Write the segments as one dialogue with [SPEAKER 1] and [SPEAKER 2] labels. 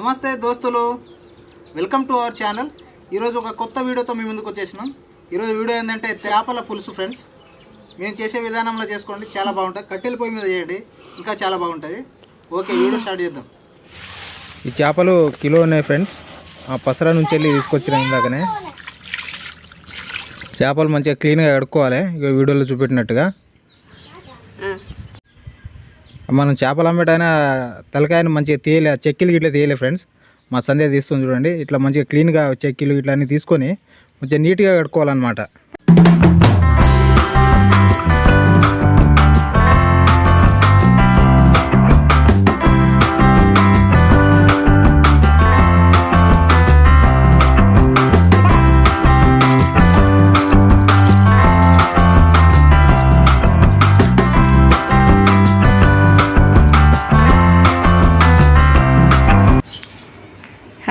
[SPEAKER 1] నమస్తే దోస్తులు. Welcome to our channel ఈరోజు ఒక కొత్త వీడియోతో మీ ముందుకు వచ్చేసినాం. ఈరోజు వీడియో ఏంటంటే చేపల పులుసు ఫ్రెండ్స్ మేము చేసే విధానంలో చేసుకోండి చాలా బాగుంటుంది. కట్టెల పొయ్యి మీద చేయండి ఇంకా చాలా బాగుంటుంది. ఓకే వీడియో స్టార్ట్ చేద్దాం.
[SPEAKER 2] ఈ చేపలు కిలో ఉన్నాయి ఫ్రెండ్స్ ఆ పసరా నుంచి వెళ్ళి తీసుకొచ్చిన ఇందాకనే. చేపలు మంచిగా క్లీన్గా కడుక్కోవాలి. ఇక వీడియోలో చూపెట్టినట్టుగా. మనం చేపలు అమ్మేటైనా తలకాయని మంచిగా తీయలే చెక్కిలు ఇట్లా తీయలే ఫ్రెండ్స్ మా సంధ్య తీస్తుంది చూడండి. ఇట్లా మంచిగా క్లీన్గా చెక్కిలు ఇట్లా అన్నీ తీసుకొని మంచిగా నీట్గా కట్టుకోవాలన్నమాట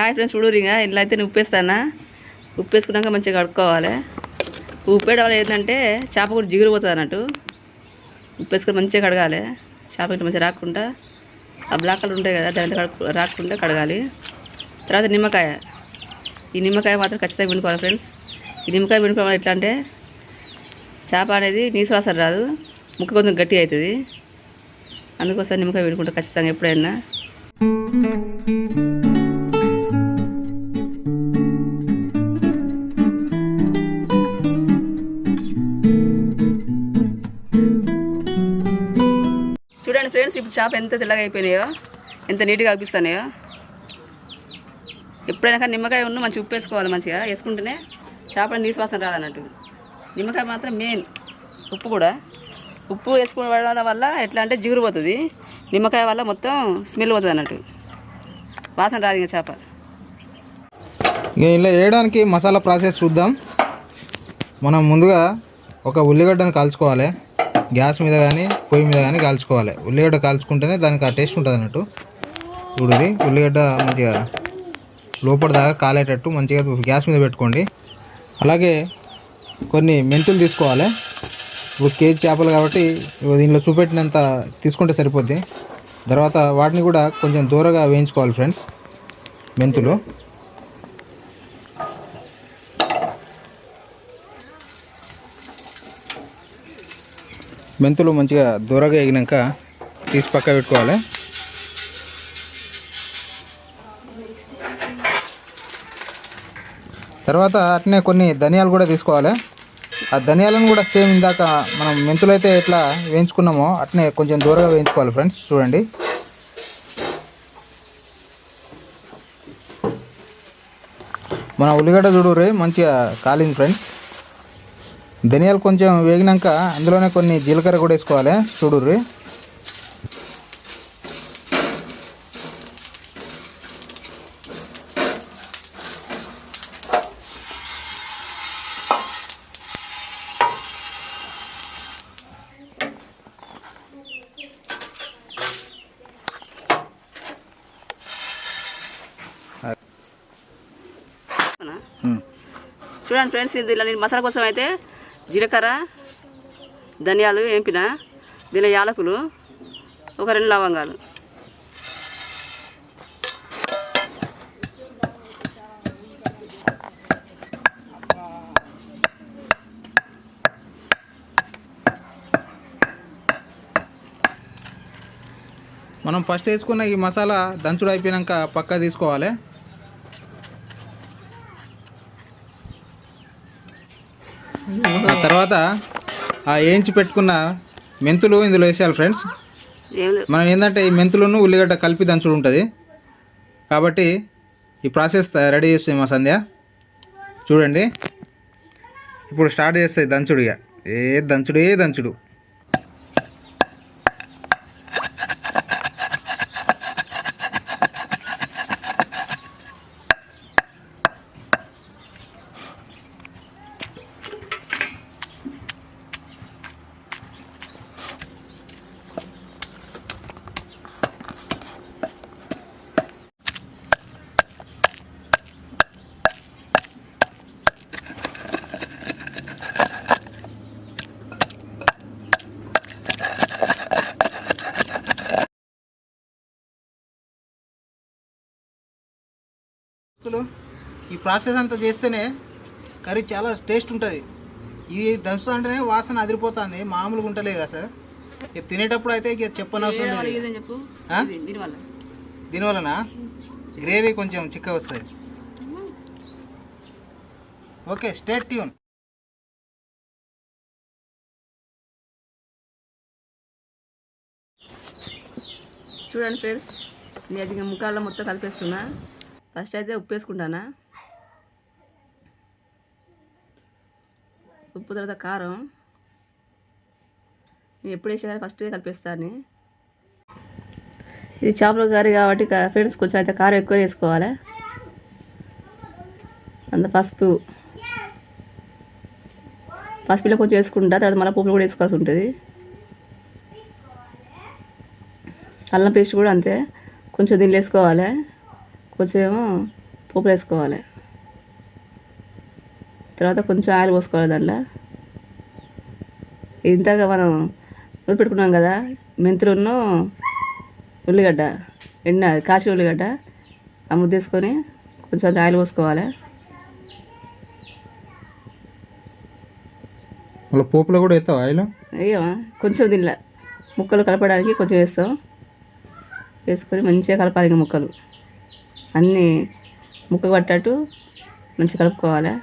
[SPEAKER 3] హాయ్ ఫ్రెండ్స్ చూడు ఇలా అయితే నేను ఉప్పేస్తానా? ఉప్పేసుకున్నాక మంచిగా కడుక్కోవాలి. ఉప్పేయడం వల్ల ఏంటంటే చేప కూడా జిగురిపోతుంది అన్నట్టు. ఉప్పేసుకొని మంచిగా కడగాలి. చేప ఇట్లా మంచిగా రాకుండా ఆ బ్లాక్ కలర్ ఉంటాయి కదా దాంట్లో కడుక్కు రాకుండా కడగాలి. తర్వాత నిమ్మకాయ. ఈ నిమ్మకాయ మాత్రం ఖచ్చితంగా పిండుకోవాలి ఫ్రెండ్స్. ఈ నిమ్మకాయ పిండుకోవడం ఎట్లా అంటే చేప అనేది నీశ్వాసన రాదు. ముక్క కొంచెం గట్టి అవుతుంది. అందుకోసం నిమ్మకాయ పిండుకుంటా ఖచ్చితంగా ఎప్పుడైనా. చేప ఎంత తెల్లగా అయిపోయినాయో ఎంత నీట్గా అనిపిస్తున్నాయో ఎప్పుడైనా కానీ నిమ్మకాయ ఉన్న మంచిగా ఉప్పు వేసుకోవాలి మంచిగా వేసుకుంటేనే చేపల నీసువాసన రాదన్నట్టు. నిమ్మకాయ మాత్రం మెయిన్ ఉప్పు కూడా. ఉప్పు వేసుకోవడం వల్ల ఎట్లా అంటే జిగురు పోతుంది. నిమ్మకాయ వల్ల మొత్తం స్మెల్ పోతుంది అన్నట్టు. వాసన రాదు ఇంకా చేప.
[SPEAKER 2] ఇక ఇలా వేయడానికి మసాలా ప్రాసెస్ చూద్దాం. మనం ముందుగా ఒక ఉల్లిగడ్డను కాల్చుకోవాలి. గ్యాస్ మీద కానీ పొయ్యి మీద కానీ కాల్చుకోవాలి. ఉల్లిగడ్డ కాల్చుకుంటేనే దానికి ఆ టేస్ట్ ఉంటుంది అన్నట్టు. చూడండి ఉల్లిగడ్డ మంచిగా లోపల దాకా కాలేటట్టు మంచిగా గ్యాస్ మీద పెట్టుకోండి. అలాగే కొన్ని మెంతులు తీసుకోవాలి. ఇప్పుడు కేజీ చేపలు కాబట్టి దీనిలో చూపెట్టినంత తీసుకుంటే సరిపోద్ది. తర్వాత వాటిని కూడా కొంచెం దూరగా వేయించుకోవాలి ఫ్రెండ్స్ మెంతులు. మెంతులు మంచిగా దూరగా ఎగినాక తీసి పక్క పెట్టుకోవాలి. తర్వాత అట్నే కొన్ని ధనియాలు కూడా తీసుకోవాలి. ఆ ధనియాలను కూడా సేమ్ ఇందాక మనం మెంతులు అయితే ఎట్లా వేయించుకున్నామో అట్నే కొంచెం దూరంగా వేయించుకోవాలి ఫ్రెండ్స్ చూడండి. మన ఉల్లిగడ్డ చూడుర్రి మంచిగా కాలింది ఫ్రెండ్స్. ధనియాలు కొంచెం వేగినాక అందులోనే కొన్ని జీలకర్ర కూడా వేసుకోవాలి. చూడుర్రి.
[SPEAKER 3] చూడండి ఫ్రెండ్స్ దీనిలో నేను మసాలా కోసం అయితే జీలకర్ర ధనియాలు వేంపిన దీనిలో యాలకులు ఒక రెండు లవంగాలు.
[SPEAKER 2] మనం ఫస్ట్ వేసుకున్న ఈ మసాలా దంచుడు అయిపోయాక పక్క తీసుకోవాలి. ఆ తర్వాత ఆ వేయించి పెట్టుకున్న మెంతులు ఇందులో వేసేయాలి ఫ్రెండ్స్. మనం ఏంటంటే ఈ మెంతులను ఉల్లిగడ్డ కలిపి దంచుడు ఉంటుంది. కాబట్టి ఈ ప్రాసెస్ రెడీ చేస్తుంది మా సంధ్య. చూడండి. ఇప్పుడు స్టార్ట్ చేస్తాయి దంచుడు ఇక ఏ దంచుడే దంచుడు.
[SPEAKER 1] ఈ ప్రాసెస్ అంతా చేస్తేనే కర్రీ చాలా టేస్ట్ ఉంటుంది. ఇది దంచుతా అంటేనే వాసన అదిరిపోతుంది. మామూలుగా ఉంటలేదు కదా సార్? ఇక తినేటప్పుడు అయితే ఇక చెప్పనవసరం లేదు. దీనివలన గ్రేవీ కొంచెం చిక్కగా వస్తుంది. Okay state tune.
[SPEAKER 3] చూడండి ఫ్రెండ్స్ నేను అది ముఖాల్లో మొత్తం కలిపేస్తున్నా. ఫస్ట్ అయితే ఉప్పు వేసుకుంటానా ఉప్పు తర్వాత కారం. నేను ఎప్పుడు వేసా ఫస్ట్ కలిపేస్తాను ఇది చేపల కర్రీ కాబట్టి ఫ్రెండ్స్ కొంచెం అయితే కారం ఎక్కువ వేసుకోవాలి? అంత పసుపు. పసుపులో కొంచెం వేసుకుంటా తర్వాత మళ్ళీ పప్పులు కూడా వేసుకోవాల్సి ఉంటుంది. అల్లం పేస్ట్ కూడా అంతే. కొంచెం దీనిలో వేసుకోవాలి? కొంచెం ఏమో పోపులు వేసుకోవాలి తర్వాత కొంచెం ఆయిల్ పోసుకోవాలి దాంట్లో. ఇంతగా మనం పెట్టుకున్నాం కదా మెంతులును ఉల్లిగడ్డ ఎండ కాచిన ఉల్లిగడ్డ ఆ ముద్ద వేసుకొని కొంచెం ఆయిల్ పోసుకోవాలి.
[SPEAKER 2] మళ్ళీ పోపులో కూడా వేస్తావు ఆయిల్?
[SPEAKER 3] అయ్యమా కొంచెం దీనిలో ముక్కలు కలపడానికి కొంచెం వేస్తాం. వేసుకొని మంచిగా కలపాలి ఇంకా ముక్కలు. అన్నీ ముక్క పట్టట్టు మంచిగా కలుపుకోవాలి.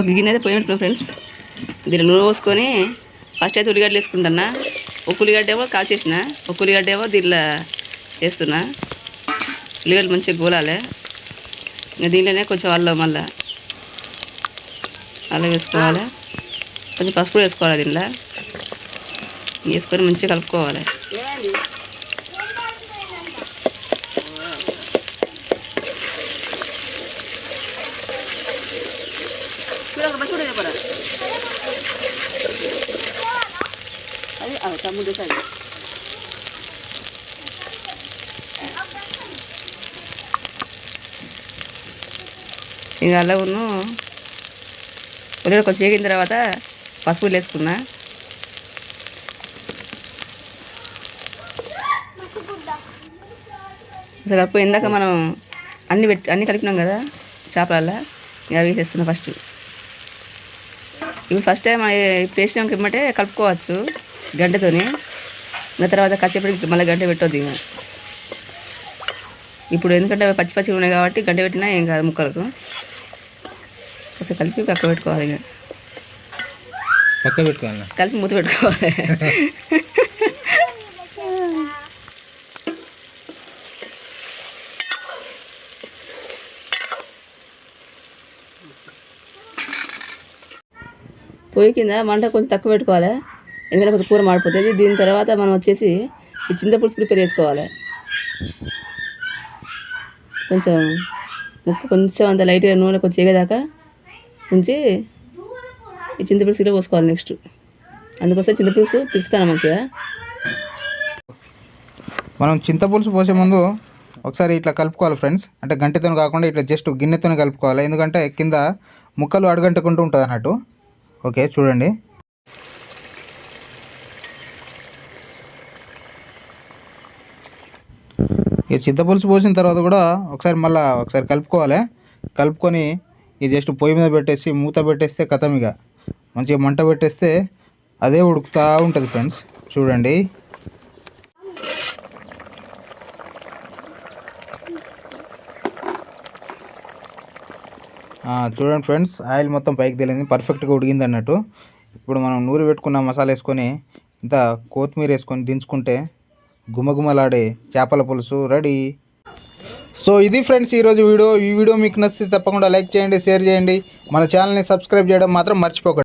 [SPEAKER 3] ఒక గిన్నె అయితే పోయినట్టు ఫ్రెండ్స్. దీన్ని నూనె పోసుకొని ఫస్ట్ అయితే ఉల్లిగడ్డలు వేసుకుంటున్నా. ఒక ఉల్లిగడ్డ ఏమో కాల్చేసిన ఒక ఉల్లిగడ్డ ఏమో దీనిలో వేస్తున్నా. ఉల్లిగడ్డలు మంచిగా గోలాలి. ఇంకా దీంట్లోనే కొంచెం అల్లం మళ్ళా. అల్లం వేసుకోవాలి. కొంచెం పసుపు వేసుకోవాలి దీనిలో వేసుకొని మంచిగా కలుపుకోవాలి చూడ చెప్పరా అది తమ్ముడు సరే ఇక అల్లవును ఉల్లిగడ్డ కొంచెం వేగిన తర్వాత పసుపు వేసుకున్నా. అసలు అప్పుడు ఇందాక మనం అన్ని పెట్టి అన్నీ కలిపినాం కదా చేపలల్లో. ఇక అవి వేసేస్తున్నా ఫస్ట్ ఇప్పుడు ఫస్ట్ టైం ఇప్పుడు వేసినాక ఇమ్మటే కలుపుకోవచ్చు. గంటతోని. ఇంకా తర్వాత కచ్చేపటికి మళ్ళీ గంట పెట్టొద్దు ఇక. ఇప్పుడు ఎందుకంటే పచ్చి పచ్చిగా ఉన్నాయి కాబట్టి గంట పెట్టినా ఏం కాదు ముక్కలకు. కొంచెం కలిపి పక్క పెట్టుకోవాలి ఇక.
[SPEAKER 2] పక్క పెట్టుకోవాలి?
[SPEAKER 3] కలిపి మూత పెట్టుకోవాలి. పొయ్యి కింద మంట కొంచెం తక్కువ పెట్టుకోవాలి? ఎందుకంటే కొంచెం కూర మాడిపోతుంది. దీని తర్వాత మనం వచ్చేసి ఈ చింతపులుసు ప్రిపేర్ చేసుకోవాలి. కొంచెం ముక్కు కొంచెం అంత లైట్గా నూనె కొంచెం ఎగేదాకా ఉంచి ఈ చింతపులుసు కూడా పోసుకోవాలి నెక్స్ట్. అందుకోసం చింతపులుసు పిసుకుతాను మంచిగా.
[SPEAKER 2] మనం చింతపులుసు పోసే ముందు ఒకసారి ఇట్లా కలుపుకోవాలి ఫ్రెండ్స్. అంటే గంటెతో కాకుండా ఇట్లా జస్ట్ గిన్నెతో కలుపుకోవాలి. ఎందుకంటే కింద ముక్కలు అడగంటుకుంటూ ఉంటుంది అన్నట్టు ఓకే చూడండి. ఈ చింతపులుసు పోసిన తర్వాత కూడా ఒకసారి మళ్ళీ ఒకసారి కలుపుకోవాలి. కలుపుకొని ఇది జస్ట్ పొయ్యి మీద పెట్టేసి మూత పెట్టేస్తే కథం ఇక. మంచిగా మంట పెట్టేస్తే అదే ఉడుకుతూ ఉంటుంది ఫ్రెండ్స్. చూడండి. చూడండి ఫ్రెండ్స్ ఆయిల్ మొత్తం పైకి తేలింది. పర్ఫెక్ట్గా ఉడిగింది అన్నట్టు. ఇప్పుడు మనం నూరి పెట్టుకున్న మసాలా వేసుకొని ఇంత కొత్తిమీర వేసుకొని దించుకుంటే గుమగుమలాడే చేపల పులుసు రెడీ. సో ఇది ఫ్రెండ్స్ ఈరోజు వీడియో. ఈ వీడియో మీకు నచ్చితే తప్పకుండా లైక్ చేయండి షేర్ చేయండి. మన ఛానల్ని సబ్స్క్రైబ్ చేయడం మాత్రం మర్చిపోకండి.